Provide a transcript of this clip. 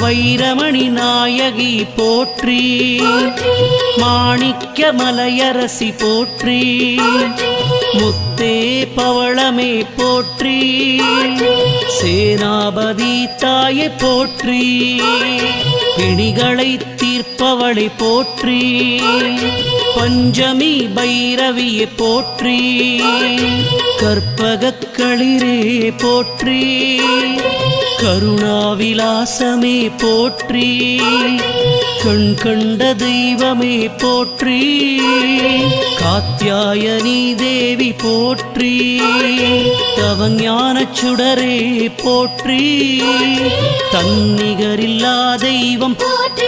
வைரமணி நாயகி போற்றி. மாணிக்க மலையரசி போற்றி. முத்தே பவளமே போற்றி. சேனாபதி தாயை போற்றி. பிணிகளை தீர்ப்பவளை போற்றி. பஞ்சமி பைரவியை போற்றி. கற்பகக் களிரே போற்றி. கருணாவிலாசமே போற்றி. கண் கண்ட தெய்வமே போற்றி. காத்தியாயனி தேவி போற்றி. தவஞான சுடரே போற்றி. தன்னிகரில்லா தெய்வம் போற்றி